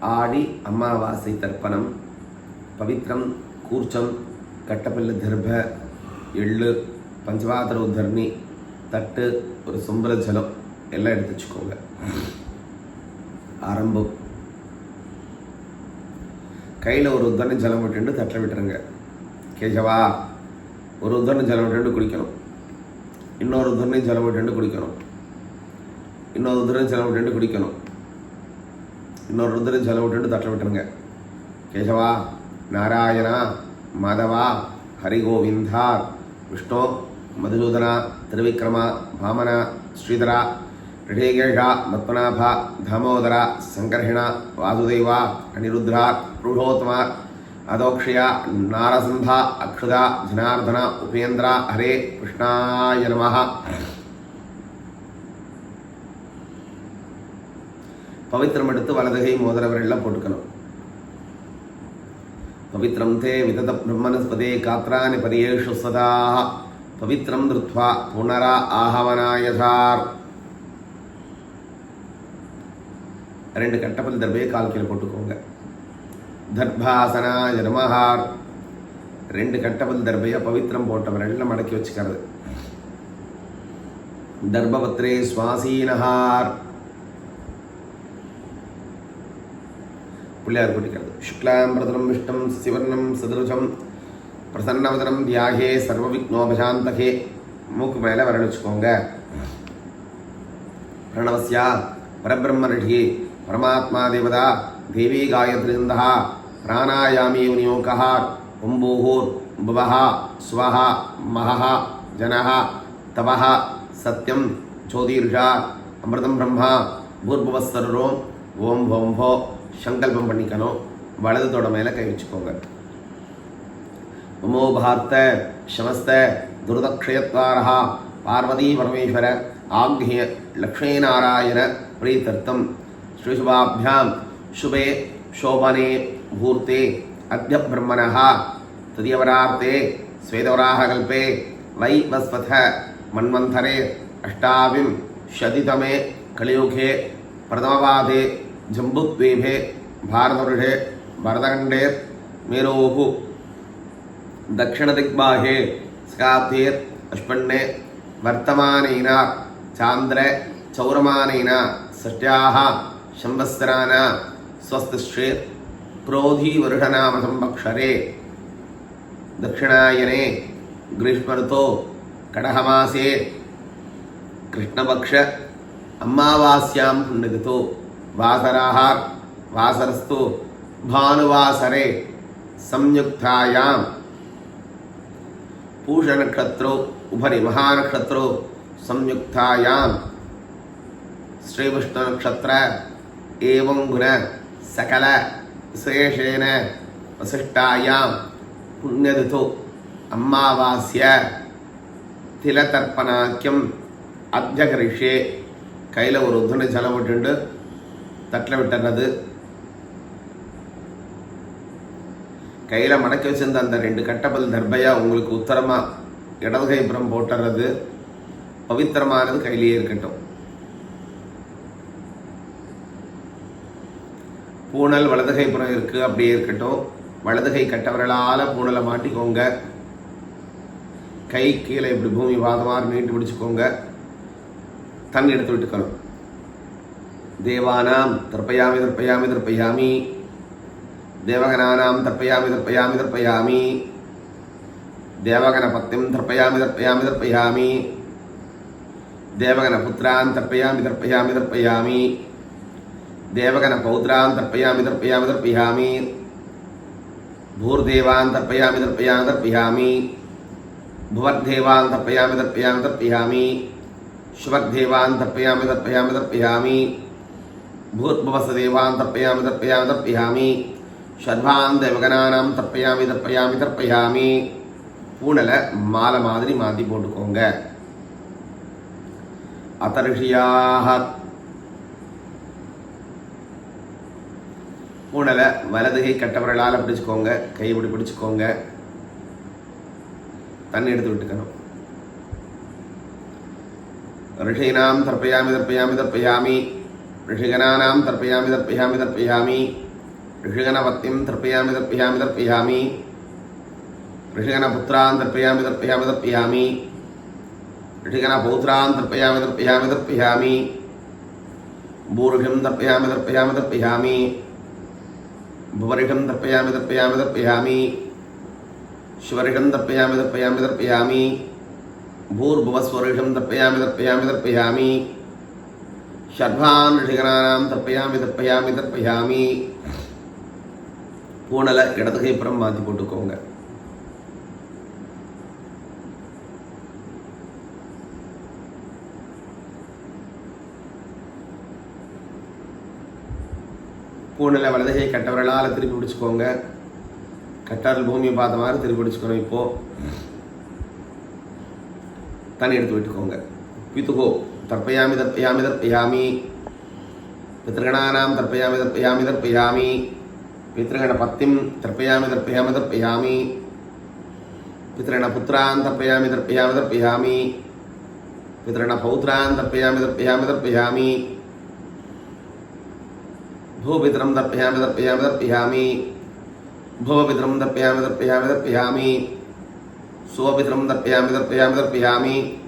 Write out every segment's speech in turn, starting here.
ஆடி அமாவாசை தர்ப்பணம். பவித்ரம் கூர்ச்சம் கட்டப்பல்லு தர்ப எள்ளு பஞ்சவாதரவு தர்ணி தட்டு ஒரு சும்பல ஜலம் எல்லாம் எடுத்து வச்சுக்கோங்க. ஆரம்பம். கையில் ஒரு உத்தரணி ஜலம் விட்டுண்டு தட்டில் விட்டுருங்க. கேஜவா ஒரு உத்தரணி ஜலம் விட்டுண்டு குடிக்கணும் இன்னொரு உத்தரணி ஜலம் விட்டுண்டு குடிக்கணும் இன்னொரு உத்தரணி ஜலம் விட்டுண்டு குடிக்கணும் இன்னொரு உத்தரணி ஜலம் விட்டுண்டு தட்டில் விட்டுருங்க. கேசவா நாராயணா மாதவா ஹரிகோவிந்தா விஷ்ணு மதுசூதனா திருவிக்ரமா பாமனா ஸ்ரீதரா ரிஷிகேஷா பத்மநாபா தாமோதரா சங்கர்ஷிணா வாசுதேவா அனிருத்ரா புருஷோத்தமா அதோக்ஷயா நாரசந்தா அக்ஷுதா ஜனார்தனா உபேந்திரா ஹரே கிருஷ்ணாய நமஹா. பவித்திரம் எடுத்து வலதுகை மோதிரவரெல்லாம் போட்டுக்கணும். பவித்ரம் தே விதத பிரம்மனஸ்பதே காத்ராணி பரியேஷு சதா. பவித்ரம் திருத்வா புனரா ஆஹவனாயதார் ரெண்டு கட்டப்பல் தர்பையை கால் கீழே போட்டுக்கோங்க. தர்பாசனா ஜனமஹார் ரெண்டு கட்டப்பல் தர்பையை பவித்திரம் போட்டவர் எல்லாம் மடக்கி வச்சுக்கிறது. தர்பபத்ரே சுவாசீனஹார். பிள்ளையார் கூட்டிக்கிறது சுக்லாம் பிரதனம் விஷ்டம் சிவர்ணம் சதுருஜம் பிரசன்னவதனம் தியாகே சர்வ விக்னோபசாந்தகே மூக்கு மேலே வரல் வச்சுக்கோங்க. பிரணவஸ்யா பரபிரம்ம ரிஷி பரமாத்மா தேவதா தேவி காயத்ரிந்தா பிராணாயாமி விநியோகா ஒம்பூஹூர் புவஹா ஸ்வஹ மஹஹ ஜனஹா தவஹா சத்யம் ஜோதிர்ஷா அமிர்தம் பிரம்மா பூர்பவஸ்தரோம் ஓம் ஓம் போ சங்கல்பம் பண்ணிக்கணும். வலதுத்தோட மேலே கை வச்சுக்கோங்க. உமோபார்த்த சமஸ்த துருதக்ஷயத்வாரா பார்வதி பரமேஸ்வர ஆக்னிய லக்ஷ்மீநாராயண பிரீத்தர்த்தம். ஸ்ரீசுபாபியாம் சுபே शोभने भूर्ते अद्य ब्रह्मणः तृतीयवरार्ते स्वेदवराहकल्पे वैवस्वथ मन्वन्थरे अष्टाविंशतितमे कलियुगे प्रथमपादे जम्बुद्वीपे भारतवर्षे भरतखण्डे मेरोः दक्षिणदिग्बाहे स्काब्धेर् अश्वन्ने वर्तमानेन चान्द्र चौरमानेन षष्ट्याः संवत्सराण स्वस्तिश्चेत् क्रोधीवर्षनामसंवत्सरे दक्षिणायने ग्रीष्मऋतो कडहमासे कृष्णपक्ष अमावास्यां पुण्यगतो वासराः वासरस्तु भानुवासरे संयुक्तायां पूषनक्षत्रो उभरि महानक्षत्रो संयुक्तायां श्रीविष्णुनक्षत्र एवं गुण सकल विशेषेण वसिष्ठायां पुण्यदितो अमावास्य திலதர்ப்பணாக்கியம் அத்தியகரிஷே கையில் ஒரு உத்தனை ஜலம் விட்டுண்டு தட்டில் விட்டுறது. கையில் மடக்கி வச்சிருந்த அந்த ரெண்டு கட்டபல் தர்பையா உங்களுக்கு உத்தரமாக இடதுகை புறம் போட்டுறது. பவித்திரமானது கையிலேயே இருக்கட்டும். பூனல் வலதுகை புறம் இருக்குது அப்படியே இருக்கட்டும். வலதுகை கட்டவர்களால் பூனலை மாட்டிக்கோங்க. கை கீழே இப்படி பூமி வாதமாக நீட்டு பிடிச்சிக்கோங்க. தண்ணி எடுத்து விட்டுக்கணும். देवानां तर्पयामि तर्पयामि तर्पयामि। देवगणानां तर्पयामि तर्पयामि तर्पयामि। देवगणपत्युं तर्पयामि तर्पयामि तर्पयामि। देवगणपुत्रान् तर्पयामि तर्पयामि तर्पयामि। देवगणपौत्रान् तर्पयामि तर्पयामि तर्पयामि। भूर्देवान् तर्पयामि तर्पयामि तर्पयामि। भुवर्देवान् तर्पयामि तर्पयामि तर्पयामि। शुवर्देवान् तर्पयामि तर्पयामि तर्पयामि। भूर्भुवसदेवान् तर्पयामि तर्पयामि तर्पयामि ஷர்வான் தேவகனானாம் தர்ப்பயாமி தர்ப்பயாமி தர்ப்பயாமி பூனலை மாலை மாதிரி மாற்றி போட்டுக்கோங்க அதர்ஷியாக பூனலை வலதுகை கட்டவர்களால் பிடிச்சுக்கோங்க கை இப்படி பிடிச்சுக்கோங்க தண்ணி எடுத்து விட்டுக்கணும் ऋषीणां तर्पयामि तर्पयामि तर्पयामि ऋषिगणानां तर्पयामि तर्पयामि तर्पयामि। ऋषिगणपत्नीं तर्पयामि तर्पयामि तर्पयामि। ऋषिगणपुत्रान् तर्पयामि तर्पयामि तर्पयामि। ऋषिगणपौत्रान् तर्पयामि तर्पयामि तर्पयामि। भूर्षिं तर्पयामि तर्पयामि तर्पयामि। भुवरिषं तर्पयामि तर्पयामि तर्पयामि। शिवरिषं तर्पयामि तर्पयामि तर्पयामि। भूर्भुवस्वरिषं तर्पयामि तर्पयामि तर्पयामि। ஷர்வான் ரிஷிகனானாம் தப்பையாமி தப்பையாமி தப்பையாமி பூனலை இடதுகை புறம் மாற்றி போட்டுக்கோங்க. பூனல வலதுகை கட்டவர்களால் திருப்பி பிடிச்சிக்கோங்க. கட்டாரில் பூமியை பார்த்த மாதிரி திருப்பி பிடிச்சிக்கணும் இப்போ. தண்ணி எடுத்து விட்டுக்கோங்க. பித்துகோ तर्पयामि तर्पयामि तर्पयामि। पितृगणानां तर्पयामि तर्पयामि तर्पयामि। पितृगणपत्तिं तर्पयामि तर्पयामि तर्पयामि। पितृगणपुत्रान् तर्पयामि तर्पयामि तर्पयामि। पितृगणपौत्रान् तर्पयामि तर्पयामि तर्पयामि। भूपितरं तर्पयामि तर्पयामि तर्पयामि। भूपितरं तर्पयामि तर्पयामि तर्पयामि। स्वपितरं तर्पयामि तर्पयामि तर्पयामि।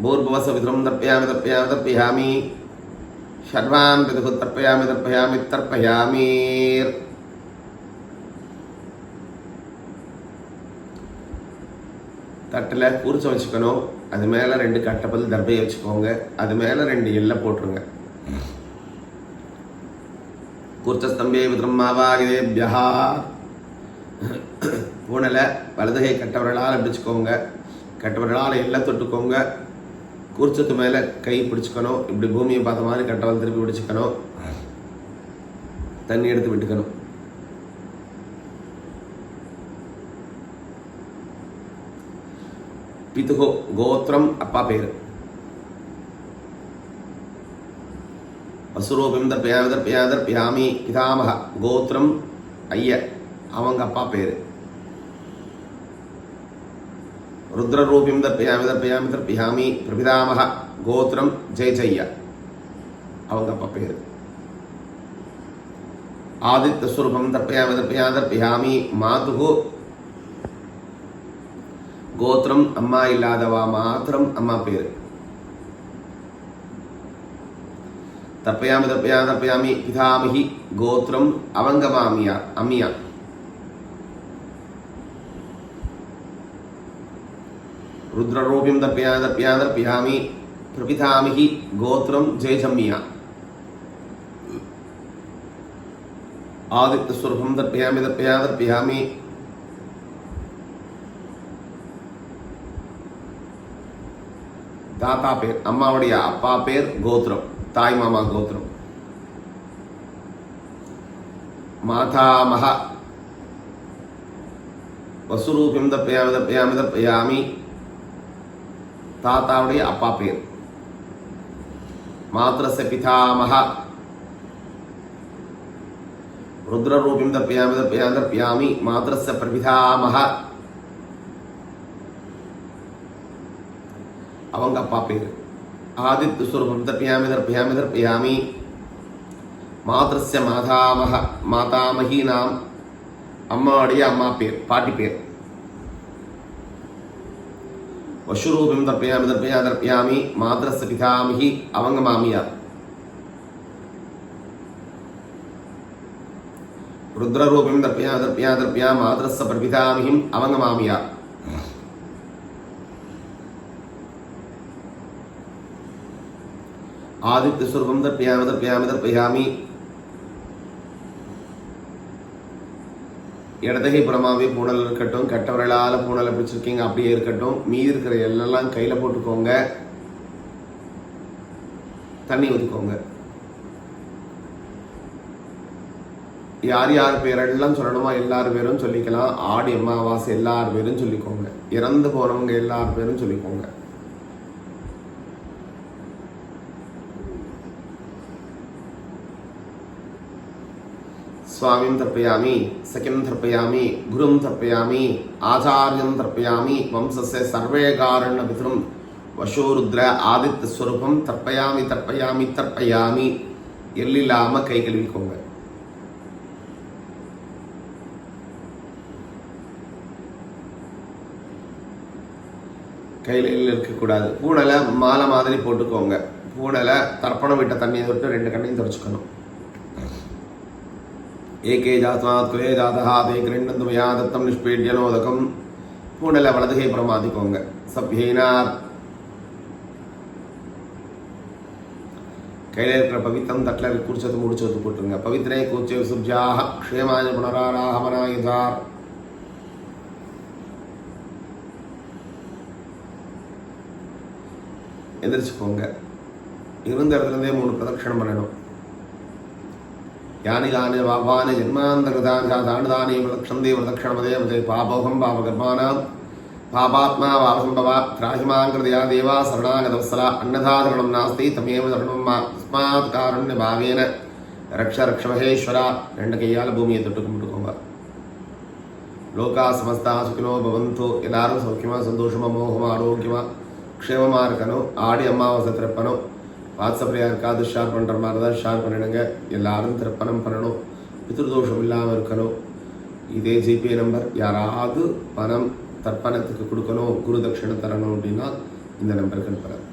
भूर्भुवस्वपितरं दर्पयामि दर्पयामि दर्पयामि षड्वान् पितुः तर्पयामि तर्पयामि तर्पयामि தட்டில் குறிச்ச வச்சுக்கணும் அது மேலே ரெண்டு கட்டப்பல் தர்பையை வச்சுக்கோங்க அது மேலே ரெண்டு எல்லை போட்டுருங்க கூர்ச்சஸ்தம்பே விதிரம்மாவாகிதேபியா பூனலை வலதுகை கட்டவர்களால் பிடிச்சுக்கோங்க கட்டவர்களால் எல்லாம் தொட்டுக்கோங்க கூர்ச்சத்து மேலே கை பிடிச்சிக்கணும். இப்படி பூமியை பார்த்த மாதிரி கட்டவல் திருப்பி பிடிச்சிக்கணும். தண்ணி எடுத்து விட்டுக்கணும். பிதுகோ கோத்திரம் அப்பா பேர் வசுரூபம் தர்ப்பயாமி தர்ப்பயாமி தர்ப்பயாமி பிதாமக கோத்திரம் ஐய அவங்க அப்பா பேர் ருத்ரரூபிம் தர்ப்பயாமி தர்ப்பயாமி தர்ப்பயாமி பிரபிதாமக கோத்திரம் ஜெய ஜெய்ய அவங்க அப்பா பேர் ஆதித்ய ஸ்வரூபம் தர்ப்பயாமி தர்ப்பயாமி தர்ப்பயாமி மாதுகு கோத்திரம் அம்மா இல்லாதவா மாத்திரம் அம்மா பேர் தர்ப்பயாமி தர்ப்பயாமி தர்ப்பயாமி பிதாமிகி கோத்திரம் அவங்க மாமியா அம்மியா ருத்ரரூபிம் தர்ப்பயாமி தர்ப்பயாமி தர்ப்பயாமி பிரபிதாமிகி கோத்திரம் ஜெயஜம்மியா ஆதித்யஸ்வரூபம் தர்ப்பயாமி தர்ப்பயாமி தர்ப்பயாமி தாத்தா பேர் அம்மாவுடைய அப்பா பேர் கோத்திரம் தாய் மாமா கோத்திரம் மாதாமக வசுரூபியம் தப்பயாமி தப்பயாமி தப்பயாமி தாத்தாவுடைய அப்பா பேர் மாத்திரச பிதாமக ருத்ரரூபியம் தப்பயாமி தப்பயாமி தப்பயாமி மாத்திரச பிரபிதாமக அவங்க அப்பா பேர் ஆதித்ய ஸ்வரூபம் தர்ப்பயாமி தர்ப்பயாமி தர்ப்பயாமி மாதൃஸ்ய மாதாமக மாதாமகி நாம் அம்மாவுடைய அம்மா பேர் பாட்டி பேர் वशुरूपिं दर्पयामि दर्पया दर्पयामि मातरस्य पितामहि हि अवङ्गमामिय रुद्ररूपिं दर्पया दर्पया दर्पया मातरस्य प्रपितामहि हिम् अवङ्गमामिय आदित्यस्वरूपं दर्पयामि दर्पयामि दर्पयामि இடத்துக்கு தர்ப்பயாமி பூணல் புறமாவே பூனல் இருக்கட்டும் கெட்டவர்களால் பூனலை பிடிச்சிருக்கீங்க அப்படியே இருக்கட்டும். மீதி இருக்கிற எல்லாம் கையில் போட்டுக்கோங்க. தண்ணி ஊற்றிக்கோங்க யார் யார் பேரெல்லாம் சொல்லணுமா எல்லார் பேரும் சொல்லிக்கலாம். ஆடி அமாவாசை எல்லார் பேரும் சொல்லிக்கோங்க. இறந்து போனவங்க எல்லார் பேரும் சொல்லிக்கோங்க. சுவாமியும் தர்ப்பயாமி சக்கியம் தர்ப்பயாமி குரும் தர்ப்பயாமி ஆச்சாரியம் தர்ப்பயாமி வம்சச சர்வே காரண பிதரும் வசோருத்ர ஆதித்த ஸ்வரூபம் தர்ப்பயாமி தர்ப்பயாமி தர்ப்பயாமி எல்லில்லாமல் கை கழுவிக்கோங்க கையில் இருக்கக்கூடாது பூடலை மாலை மாதிரி போட்டுக்கோங்க. பூடலை தர்ப்பணம் விட்ட தண்ணியை தொட்டு ரெண்டு கண்ணையும் துடைச்சிக்கணும். ஏகே ஜாத்மாத் குலே ஜாதகா தே கிரண்டந்து மயா தத்தம் நிஷ்பேட்யனோதகம் பூண்டல வலதுகை பிரமாதிக்கோங்க. சப்யைனார் கையில் இருக்கிற பவித்தம் தட்டில் குடிச்சது முடிச்சது போட்டுருங்க. பவித்ரே கூச்சே சுப்ஜாக க்ஷேமாய புனராராகமனாயுதார். எந்திரிச்சுக்கோங்க இருந்த இடத்துலேருந்தே மூணு பிரதட்சணம் பண்ணணும். யானி யானி வாவானி ஜென்மாந்தகிருதானி விலக்ஷந்தே விலக்ஷணமதே மதே பாபோகம் பாபகர்மானாம் பாபாத்மா வாசம்பவா திராகிமாங்கிருதயா தேவா சரணாகதவசலா. அன்னதாதரணம் நாஸ்தி தமேவ தருணம் அஸ்மாத் காருண்ய பாவேன ரக்ஷ ரக்ஷ மகேஸ்வரா. ரெண்டு கையால் பூமியை தொட்டு கும்பிட்டுக்கோங்க. லோகா சமஸ்தா சுகினோ பவந்தோ. எல்லாரும் சௌக்கியமாக சந்தோஷமாக மோகமாக ஆரோக்கியமாக க்ஷேமமாக இருக்கணும். ஆடி அம்மாவாசை திறப்பணும். வாட்ஸ்அப்பில் யாருக்காவது ஷேர் பண்ணுற மாதிரி தான் ஷேர் பண்ணிடுங்க. எல்லாரும் திறப்பணம் பண்ணணும். பித்ருதோஷம் இல்லாமல் இருக்கணும். இதே ஜிபே நம்பர். யாராவது பணம் தர்ப்பணத்துக்கு கொடுக்கணும் குரு தட்சிணை தரணும் அப்படின்னா இந்த நம்பருக்கு அனுப்புகிறேன்